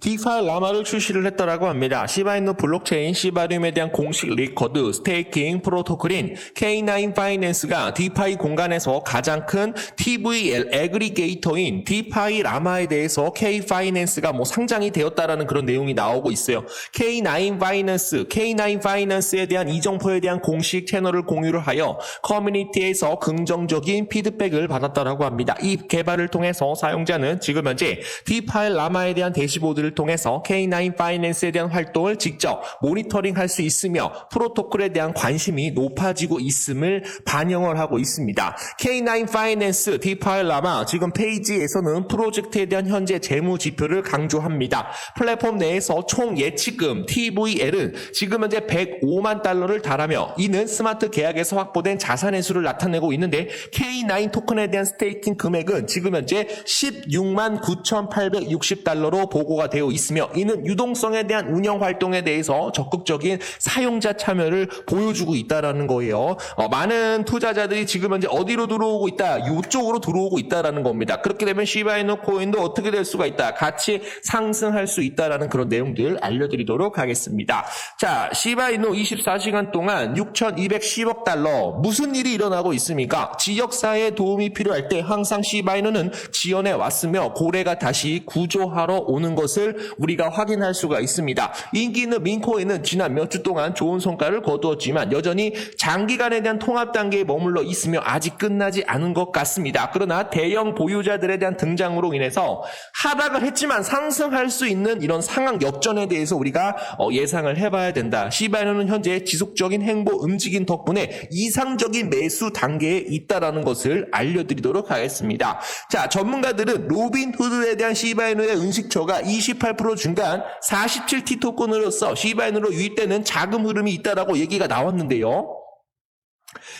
디파 라마를 출시를 했다라고 합니다. 시바이노 블록체인 시바륨에 대한 공식 리커드 스테이킹 프로토콜인 K9 파이낸스가 디파이 공간에서 가장 큰 TVL 애그리게이터인 디파이 라마에 대해서 K 파이낸스가 뭐 상장이 되었다라는 그런 내용이 나오고 있어요. K9 파이낸스, K9 파이낸스에 대한 이정포에 대한 공식 채널을 공유를 하여 커뮤니티에서 긍정적인 피드백을 받았다라고 합니다. 이 개발을 통해서 사용자는 지금 현재 디파이 라마에 대한 대시보드를 통해서 K9 파이낸스에 대한 활동을 직접 모니터링할 수 있으며 프로토콜에 대한 관심이 높아지고 있음을 반영을 하고 있습니다. K9 파이낸스 디파이 라마 지금 페이지에서는 프로젝트에 대한 현재 재무 지표를 강조합니다. 플랫폼 내에서 총 예치금 TVL은 지금 현재 105만 달러를 달하며 이는 스마트 계약에서 확보된 자산의 수를 나타내고 있는데 K9 토큰에 대한 스테이킹 금액은 지금 현재 16만 9,860달러로 보고가 되어 있으며 이는 유동성에 대한 운영 활동에 대해서 적극적인 사용자 참여를 보여주고 있다라는 거예요. 어, 많은 투자자들이 지금 현재 어디로 들어오고 있다? 이쪽으로 들어오고 있다라는 겁니다. 그렇게 되면 시바이노 코인도 어떻게 될 수가 있다? 같이 상승할 수 있다라는 그런 내용들 알려드리도록 하겠습니다. 자, 시바이노 24시간 동안 6,210억 달러 무슨 일이 일어나고 있습니까? 지역사회에 도움이 필요할 때 항상 시바이노는 지원해 왔으며 고래가 다시 구조하러 오는 것을 우리가 확인할 수가 있습니다. 인기 있는 민코인은 지난 몇 주 동안 좋은 성과를 거두었지만 여전히 장기간에 대한 통합 단계에 머물러 있으며 아직 끝나지 않은 것 같습니다. 그러나 대형 보유자들에 대한 등장으로 인해서 하락을 했지만 상승할 수 있는 이런 상황 역전에 대해서 우리가 어, 예상을 해봐야 된다. 시바이노는 현재 지속적인 행보 움직임 덕분에 이상적인 매수 단계에 있다라는 것을 알려드리도록 하겠습니다. 자, 전문가들은 로빈 후드에 대한 시바이노의 은식처가 28% 증가한 47T 토큰으로서 시바이노로 유입되는 자금 흐름이 있다라고 얘기가 나왔는데요.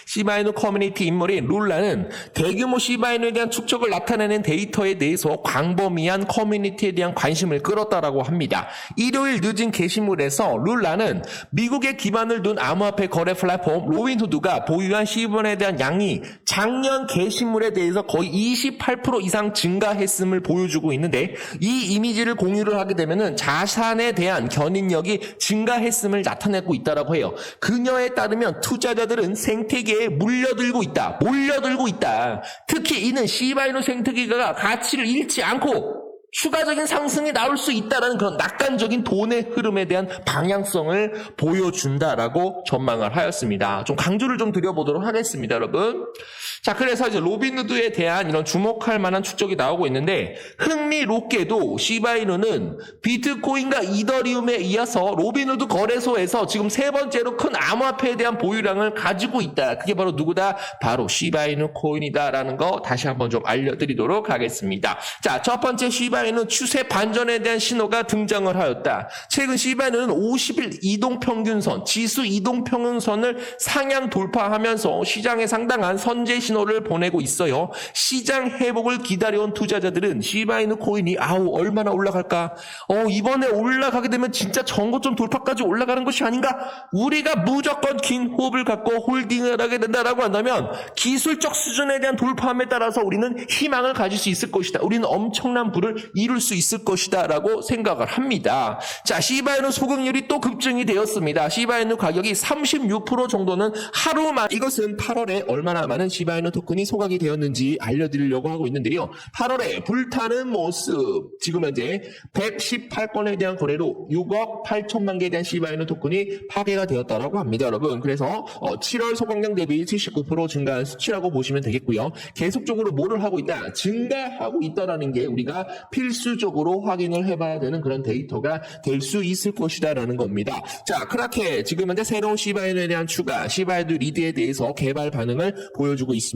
시바이누 커뮤니티 인물인 룰라는 대규모 시바이누에 대한 축적을 나타내는 데이터에 대해서 광범위한 커뮤니티에 대한 관심을 끌었다라고 합니다. 일요일 늦은 게시물에서 룰라는 미국에 기반을 둔 암호화폐 거래 플랫폼 로빈후드가 보유한 시번에 대한 양이 작년 게시물에 대해서 거의 28% 이상 증가했음을 보여주고 있는데 이 이미지를 공유를 하게 되면은 자산에 대한 견인력이 증가했음을 나타내고 있다라고 해요. 그녀에 따르면 투자자들은 생 태계에 물려들고 있다. 몰려들고 있다. 특히 이는 시바이노 생태계가 가치를 잃지 않고 추가적인 상승이 나올 수 있다라는 그런 낙관적인 돈의 흐름에 대한 방향성을 보여준다라고 전망을 하였습니다. 좀 강조를 좀 드려보도록 하겠습니다, 여러분. 자, 그래서 이제 로빈후드에 대한 이런 주목할 만한 축적이 나오고 있는데 흥미롭게도 시바이누는 비트코인과 이더리움에 이어서 로빈후드 거래소에서 지금 세 번째로 큰 암호화폐에 대한 보유량을 가지고 있다. 그게 바로 누구다? 바로 시바이누 코인이다라는 거 다시 한번 좀 알려드리도록 하겠습니다. 자, 첫 번째 시바이누 추세 반전에 대한 신호가 등장을 하였다. 최근 시바이누는 50일 이동 평균선, 지수 이동 평균선을 상향 돌파하면서 시장에 상당한 선제 신호를 보내고 있어요. 시장 회복을 기다려온 투자자들은 시바이누 코인이 아우 얼마나 올라갈까? 어 이번에 올라가게 되면 진짜 전고점 돌파까지 올라가는 것이 아닌가? 우리가 무조건 긴 호흡을 갖고 홀딩을 하게 된다라고 한다면 기술적 수준에 대한 돌파함에 따라서 우리는 희망을 가질 수 있을 것이다. 우리는 엄청난 부를 이룰 수 있을 것이다라고 생각을 합니다. 자 시바이누 소금률이 또 급증이 되었습니다. 시바이누 가격이 36% 정도는 하루만 이것은 8월에 얼마나 많은 시바이누 토큰이 소각이 되었는지 알려드리려고 하고 있는데요. 8월에 불타는 모습 지금 현재 118건에 대한 거래로 6억 8천만 개에 대한 시바이누 토큰이 파괴가 되었다라고 합니다, 여러분. 그래서 어, 7월 소각량 대비 79% 증가한 수치라고 보시면 되겠고요. 계속적으로 뭐를 하고 있다? 증가하고 있다라는 게 우리가 필수적으로 확인을 해봐야 되는 그런 데이터가 될 수 있을 것이다라는 겁니다. 자, 크라케 지금 현재 새로운 시바이누에 대한 추가, 시바이누 리드에 대해서 개발 반응을 보여주고 있습니다.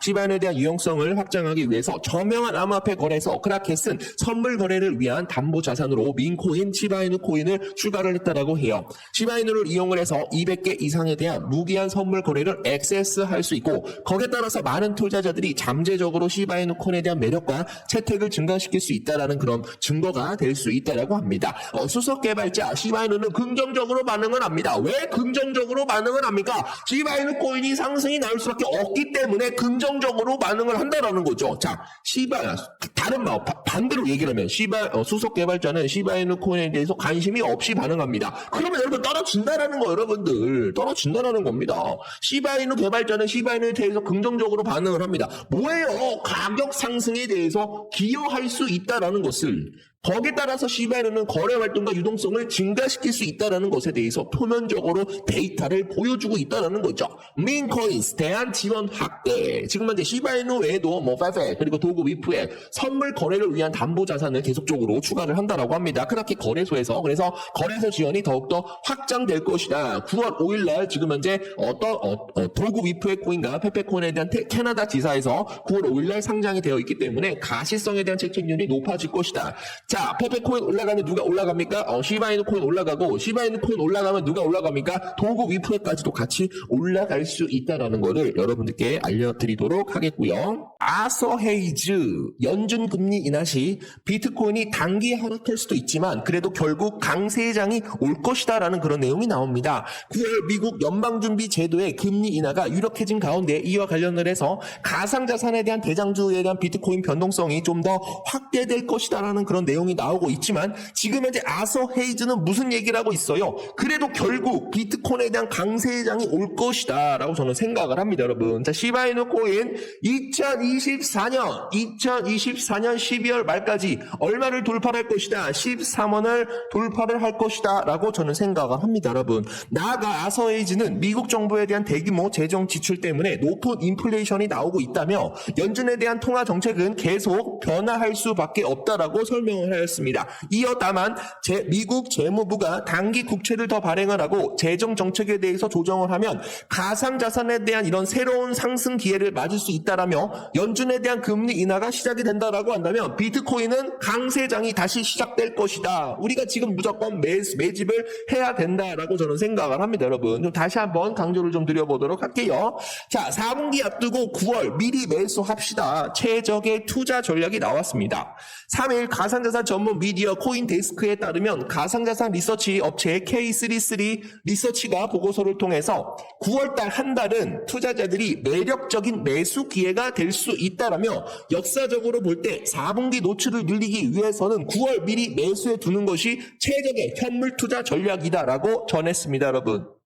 시바이누에 대한 유용성을 확장하기 위해서 저명한 암호화폐 거래소 크라켓은 선물 거래를 위한 담보 자산으로 민코인, 시바이누 코인을 추가를 했다라고 해요. 시바이누를 이용을 해서 200개 이상에 대한 무기한 선물 거래를 액세스할 수 있고 거기에 따라서 많은 투자자들이 잠재적으로 시바이누 코인에 대한 매력과 채택을 증가시킬 수 있다라는 그런 증거가 될 수 있다라고 합니다. 어, 수석 개발자 시바이누는 긍정적으로 반응을 합니다. 왜 긍정적으로 반응을 합니까? 시바이누 코인이 상승이 나올 수밖에 없기 때문에 때문에 긍정적으로 반응을 한다라는 거죠. 자, 시바 다른 말 바- 반대로 얘기를 하면 시바 어, 수석 개발자는 시바이누 코인에 대해서 관심이 없이 반응합니다. 그러면 여러분 떨어진다라는 거 여러분들 떨어진다라는 겁니다. 시바이누 개발자는 시바이누에 대해서 긍정적으로 반응을 합니다. 뭐예요? 가격 상승에 대해서 기여할 수 있다라는 것을 거기에 따라서 시바이누는 거래 활동과 유동성을 증가시킬 수 있다는 것에 대해서 표면적으로 데이터를 보여주고 있다는 거죠. 민코인스 대한 지원 확대. 지금 현재 시바이누 외에도 뭐 파페 그리고 도구 위프에 선물 거래를 위한 담보 자산을 계속적으로 추가를 한다라고 합니다. 크나키 거래소에서 그래서 거래소 지원이 더욱더 확장될 것이다. 9월 5일 날 지금 현재 어떤 어, 어, 도구 위프의 코인과 페페코인에 대한 테- 캐나다 지사에서 9월 5일 날 상장이 되어 있기 때문에 가시성에 대한 책임률이 높아질 것이다. 자, 페페 코인 올라가면 누가 올라갑니까? 어, 시바이누 코인 올라가고 시바이누 코인 올라가면 누가 올라갑니까? 도구 위프에까지도 같이 올라갈 수 있다라는 거를 여러분들께 알려드리도록 하겠고요. 아서 헤이즈 연준 금리 인하 시 비트코인이 단기 하락할 수도 있지만 그래도 결국 강세장이 올 것이다라는 그런 내용이 나옵니다. 9월 미국 연방준비 제도의 금리 인하가 유력해진 가운데 이와 관련을 해서 가상자산에 대한 대장주에 대한 비트코인 변동성이 좀 더 확대될 것이다라는 그런 내용 이 나오고 있지만 지금 현재 아서 헤이즈는 무슨 얘기를 하고 있어요? 그래도 결국 비트코인에 대한 강세장이 올 것이다 라고 저는 생각을 합니다, 여러분. 자, 시바이누 코인 2024년 2024년 12월 말까지 얼마를 돌파할 것이다. 13원을 돌파를 할 것이다 라고 저는 생각을 합니다, 여러분. 나아가 아서에이즈는 미국 정부에 대한 대규모 재정 지출 때문에 높은 인플레이션이 나오고 있다며 연준에 대한 통화 정책은 계속 변화할 수밖에 없다라고 설명을 하였습니다. 이어 다만 제 미국 재무부가 단기 국채를 더 발행을 하고 재정 정책에 대해서 조정을 하면 가상 자산에 대한 이런 새로운 상승 기회를 맞을 수 있다라며 연준에 대한 금리 인하가 시작이 된다라고 한다면 비트코인은 강세장이 다시 시작될 것이다. 우리가 지금 무조건 매, 매집을 해야 된다라고 저는 생각을 합니다, 여러분. 좀 다시 한번 강조를 좀 드려보도록 할게요. 자, 4분기 앞두고 9월 미리 매수합시다. 최적의 투자 전략이 나왔습니다. 3일 가상자산 전문 미디어 코인데스크에 따르면 가상자산 리서치 업체 K33 리서치가 보고서를 통해서 9월달 한 달은 투자자들이 매력적인 매수 기회가 될 수 있다라며 역사적으로 볼 때 4분기 노출을 늘리기 위해서는 9월 미리 매수해 두는 것이 최적의 현물 투자 전략이다라고 전했습니다, 여러분.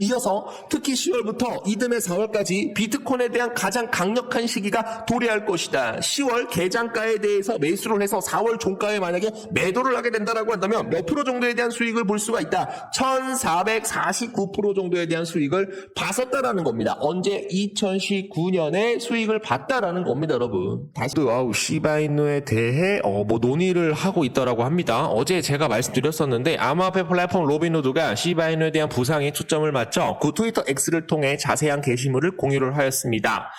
이어서 특히 10월부터 이듬해 4월까지 비트코인에 대한 가장 강력한 시기가 도래할 것이다. 10월 개장가에 대해서 매수를 해서 4월 종가에 만약에 매도를 하게 된다라고 한다면 몇 프로 정도에 대한 수익을 볼 수가 있다. 1449% 정도에 대한 수익을 봤었다라는 겁니다. 언제 2019년에 수익을 봤다라는 겁니다, 여러분. 다시 또 아우 시바이누에 대해 어, 뭐 논의를 하고 있다라고 합니다. 어제 제가 말씀드렸었는데 암호화폐 플랫폼 로빈후드가 시바이누에 대한 부상에 초점을 맞춰 그 트위터 X를 통해 자세한 게시물을 공유를 하였습니다.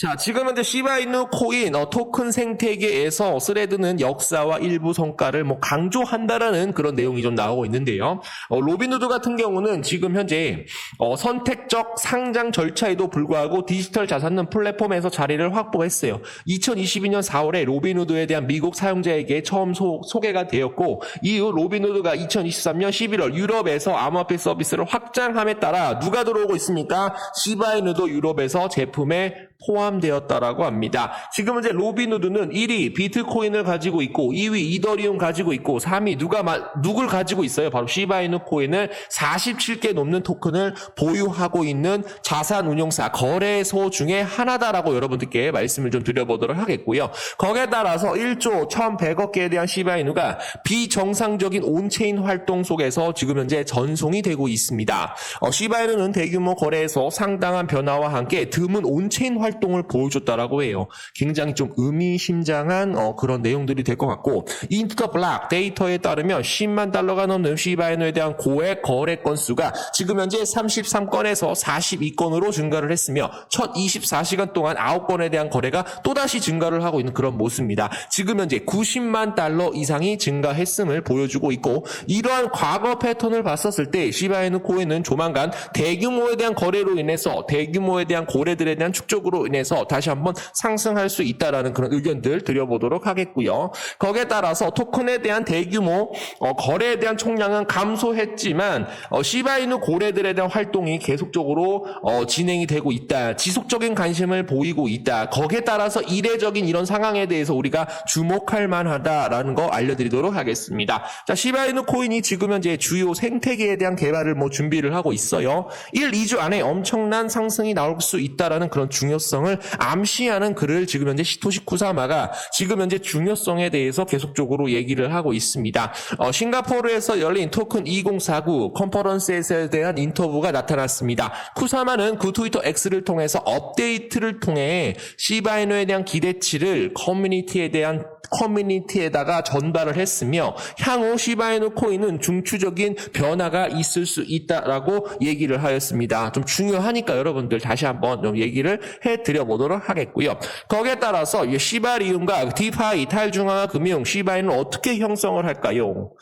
자, 지금 현재 시바이누 코인 어, 토큰 생태계에서 스레드는 역사와 일부 성과를 뭐 강조한다라는 그런 내용이 좀 나오고 있는데요. 어, 로빈후드 같은 경우는 지금 현재 어, 선택적 상장 절차에도 불구하고 디지털 자산은 플랫폼에서 자리를 확보했어요. 2022년 4월에 로빈후드에 대한 미국 사용자에게 처음 소, 소개가 되었고 이후 로빈후드가 2023년 11월 유럽에서 암호화폐 서비스를 확장함에 따라 누가 들어오고 있습니까? 시바이누도 유럽에서 제품에 포함 되었다라고 합니다. 지금 현재 로빈후드는 1위 비트코인을 가지고 있고 2위 이더리움 가지고 있고 3위 누가 마, 누굴 가지고 있어요? 바로 시바이누 코인을 47개 넘는 토큰을 보유하고 있는 자산 운용사 거래소 중에 하나다라고 여러분들께 말씀을 좀 드려보도록 하겠고요. 거기에 따라서 1조 1,100억 개에 대한 시바이누가 비정상적인 온체인 활동 속에서 지금 현재 전송이 되고 있습니다. 어, 시바이누는 대규모 거래에서 상당한 변화와 함께 드문 온체인 활동을 보여줬다라고 해요. 굉장히 좀 의미심장한 어, 그런 내용들이 될 것 같고 인터 블락 데이터에 따르면 10만 달러가 넘는 시바이누에 대한 고액 거래 건수가 지금 현재 33건에서 42건으로 증가를 했으며 첫 24시간 동안 9건에 대한 거래가 또다시 증가를 하고 있는 그런 모습입니다. 지금 현재 90만 달러 이상이 증가했음을 보여주고 있고 이러한 과거 패턴을 봤었을 때 시바이누 코인은 조만간 대규모에 대한 거래로 인해서 대규모에 대한 고래들에 대한 축적으로 인해서 대해서 다시 한번 상승할 수 있다라는 그런 의견들 드려보도록 하겠고요. 거기에 따라서 토큰에 대한 대규모 어, 거래에 대한 총량은 감소했지만 어, 시바이누 고래들에 대한 활동이 계속적으로 어, 진행이 되고 있다. 지속적인 관심을 보이고 있다. 거기에 따라서 이례적인 이런 상황에 대해서 우리가 주목할 만하다라는 거 알려드리도록 하겠습니다. 자, 시바이누 코인이 지금 현재 주요 생태계에 대한 개발을 뭐 준비를 하고 있어요. 1, 2주 안에 엄청난 상승이 나올 수 있다라는 그런 중요성을 암시하는 글을 지금 현재 시토시 쿠사마가 지금 현재 중요성에 대해서 계속적으로 얘기를 하고 있습니다. 어, 싱가포르에서 열린 토큰 2049 컨퍼런스에 대한 인터뷰가 나타났습니다. 쿠사마는 그 트위터 X를 통해서 업데이트를 통해 시바이노에 대한 기대치를 커뮤니티에 대한 커뮤니티에다가 전달을 했으며 향후 시바이노 코인은 중추적인 변화가 있을 수 있다라고 얘기를 하였습니다. 좀 중요하니까 여러분들 다시 한번 좀 얘기를 해드려 보도록 하겠고요. 거기에 따라서 이 시바리움과 디파이 탈중앙화 금융 시바이는 어떻게 형성을 할까요?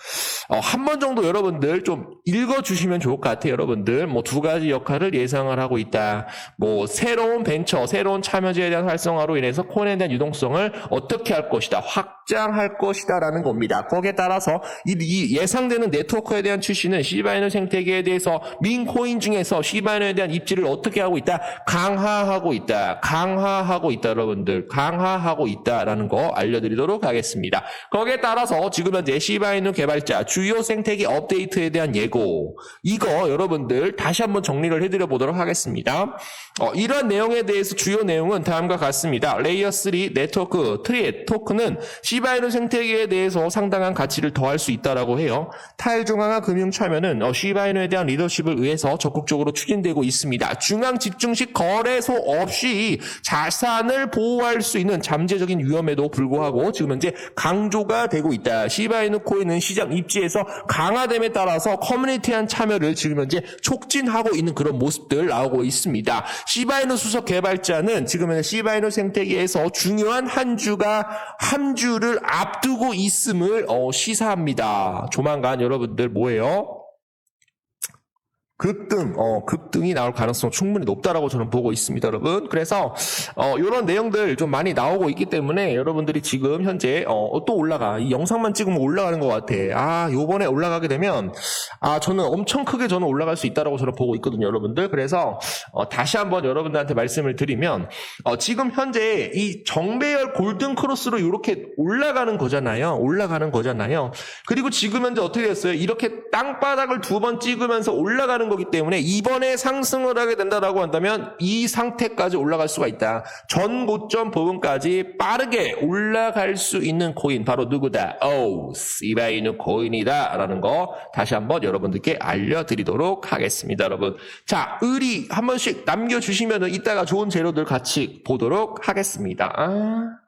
어, 한번 정도 여러분들 좀 읽어주시면 좋을 것 같아요. 여러분들 뭐 두 가지 역할을 예상을 하고 있다. 뭐 새로운 벤처, 새로운 참여자에 대한 활성화로 인해서 코인에 대한 유동성을 어떻게 할 것이다. 発 확장할 것이다라는 겁니다. 거기에 따라서 이, 이 예상되는 네트워크에 대한 출시는 시바이노 생태계에 대해서 민코인 중에서 시바이노에 대한 입지를 어떻게 하고 있다? 강화하고 있다. 강화하고 있다, 여러분들. 강화하고 있다라는 거 알려드리도록 하겠습니다. 거기에 따라서 지금 현재 시바이노 개발자 주요 생태계 업데이트에 대한 예고 이거 여러분들 다시 한번 정리를 해드려 보도록 하겠습니다. 어, 이러한 내용에 대해서 주요 내용은 다음과 같습니다. 레이어 3 네트워크 트리엣 토큰은 시 바이노 생태계에 대해서 상당한 가치를 더할 수 있다라고 해요. 탈중앙화 금융 참여는 어, 시바이노에 대한 리더십을 의해서 적극적으로 추진되고 있습니다. 중앙 집중식 거래소 없이 자산을 보호할 수 있는 잠재적인 위험에도 불구하고 지금 현재 강조가 되고 있다. 시바이노 코인은 시장 입지에서 강화됨에 따라서 커뮤니티한 참여를 지금 현재 촉진하고 있는 그런 모습들 나오고 있습니다. 시바이노 수석 개발자는 지금 현재 시바이노 생태계에서 중요한 한 주가 한 주를 앞두고 있음을 어, 시사합니다. 조만간 여러분들 뭐예요? 급등, 어, 급등이 나올 가능성 충분히 높다라고 저는 보고 있습니다, 여러분. 그래서, 어, 이런 내용들 좀 많이 나오고 있기 때문에 여러분들이 지금 현재, 어, 또 올라가. 이 영상만 찍으면 올라가는 것 같아. 아, 요번에 올라가게 되면, 아, 저는 엄청 크게 저는 올라갈 수 있다라고 저는 보고 있거든요, 여러분들. 그래서, 어, 다시 한번 여러분들한테 말씀을 드리면, 어, 지금 현재 이 정배열 골든 크로스로 이렇게 올라가는 거잖아요. 올라가는 거잖아요. 그리고 지금 현재 어떻게 됐어요? 이렇게 땅바닥을 두 번 찍으면서 올라가는 거기 때문에 이번에 상승을 하게 된다라고 한다면 이 상태까지 올라갈 수가 있다. 전 고점 부분까지 빠르게 올라갈 수 있는 코인 바로 누구다? 오, 시바이누 코인이다라는 거 다시 한번 여러분들께 알려드리도록 하겠습니다, 여러분. 자, 의리 한 번씩 남겨주시면은 이따가 좋은 재료들 같이 보도록 하겠습니다. 아.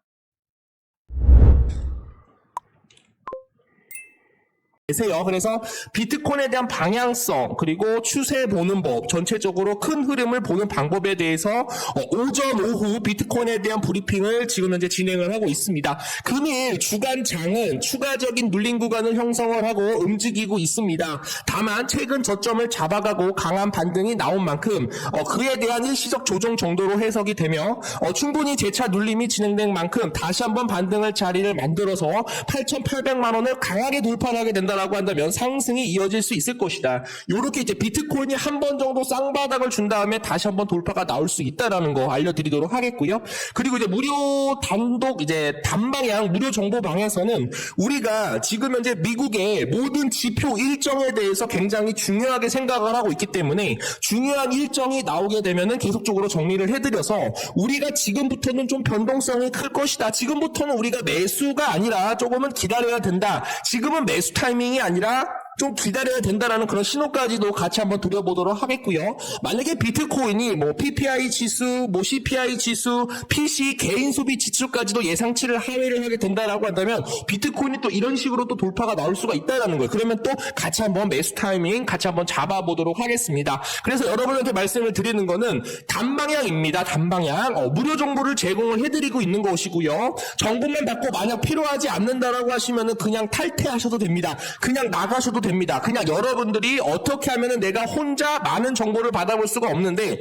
계세요. 그래서 비트코인에 대한 방향성 그리고 추세 보는 법 전체적으로 큰 흐름을 보는 방법에 대해서 어, 오전 오후 비트코인에 대한 브리핑을 지금 현재 진행을 하고 있습니다. 금일 주간 장은 추가적인 눌림 구간을 형성을 하고 움직이고 있습니다. 다만 최근 저점을 잡아가고 강한 반등이 나온 만큼 어, 그에 대한 일시적 조정 정도로 해석이 되며 어, 충분히 재차 눌림이 진행된 만큼 다시 한번 반등을 자리를 만들어서 8,800만 원을 강하게 돌파하게 된다 라고 한다면 상승이 이어질 수 있을 것이다. 이렇게 이제 비트코인이 한 번 정도 쌍바닥을 준 다음에 다시 한번 돌파가 나올 수 있다라는 거 알려드리도록 하겠고요. 그리고 이제 무료 단독 이제 단방향 무료 정보 방에서는 우리가 지금 현재 미국의 모든 지표 일정에 대해서 굉장히 중요하게 생각을 하고 있기 때문에 중요한 일정이 나오게 되면은 계속적으로 정리를 해드려서 우리가 지금부터는 좀 변동성이 클 것이다. 지금부터는 우리가 매수가 아니라 조금은 기다려야 된다. 지금은 매수 타이밍 이 아니라 좀 기다려야 된다라는 그런 신호까지도 같이 한번 드려보도록 하겠고요. 만약에 비트코인이 뭐 PPI 지수, 뭐 CPI 지수, PC 개인 소비 지수까지도 예상치를 하회를 하게 된다라고 한다면 비트코인이 또 이런 식으로 또 돌파가 나올 수가 있다라는 거예요. 그러면 또 같이 한번 매수 타이밍 같이 한번 잡아보도록 하겠습니다. 그래서 여러분한테 말씀을 드리는 거는 단방향입니다. 단방향. 어, 무료 정보를 제공을 해드리고 있는 것이고요. 정보만 받고 만약 필요하지 않는다라고 하시면은 그냥 탈퇴하셔도 됩니다. 그냥 나가셔도 됩니다. 그냥 여러분들이 어떻게 하면은 내가 혼자 많은 정보를 받아볼 수가 없는데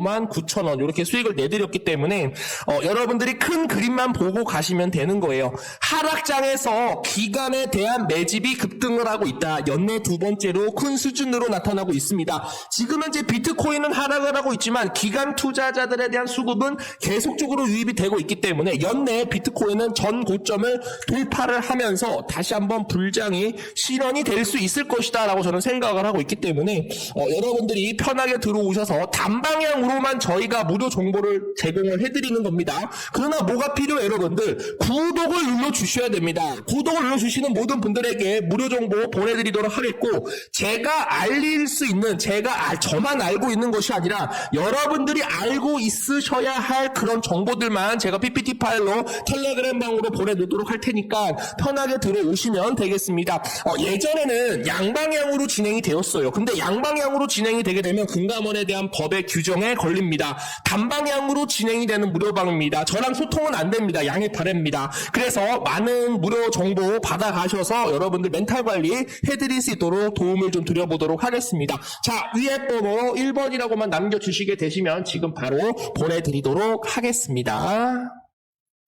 만 9천 원 이렇게 수익을 내드렸기 때문에 어, 여러분들이 큰 그림만 보고 가시면 되는 거예요. 하락장에서 기간에 대한 매집이 급등을 하고 있다. 연내 두 번째로 큰 수준으로 나타나고 있습니다. 지금 현재 비트코인은 하락을 하고 있지만 기간 투자자들에 대한 수급은 계속적으로 유입이 되고 있기 때문에 연내 비트코인은 전 고점을 돌파를 하면서 다시 한번 불장이 실현이 될 수 있을 것이다라고 저는 생각을 하고 있기 때문에 어, 여러분들이 편하게 들어오셔서 단방 향으로만 저희가 무료 정보를 제공을 해드리는 겁니다. 그러나 뭐가 필요해요, 여러분들? 구독을 눌러 주셔야 됩니다. 구독을 눌러 주시는 모든 분들에게 무료 정보 보내드리도록 하겠고 제가 알릴 수 있는 제가 알- 저만 알고 있는 것이 아니라 여러분들이 알고 있으셔야 할 그런 정보들만 제가 PPT 파일로 텔레그램 방으로 보내놓도록 할 테니까 편하게 들어오시면 되겠습니다. 어, 예전에는 양방향으로 진행이 되었어요. 근데 양방향으로 진행이 되게 되면 금감원에 대한 법의 규정 에 걸립니다. 단방향으로 진행이 되는 무료방입니다. 저랑 소통은 안 됩니다. 양해 바랍니다. 그래서 많은 무료 정보 받아가셔서 여러분들 멘탈 관리 해드릴 수 있도록 도움을 좀 드려보도록 하겠습니다. 자, 위에 번호 1번이라고만 남겨주시게 되시면 지금 바로 보내드리도록 하겠습니다.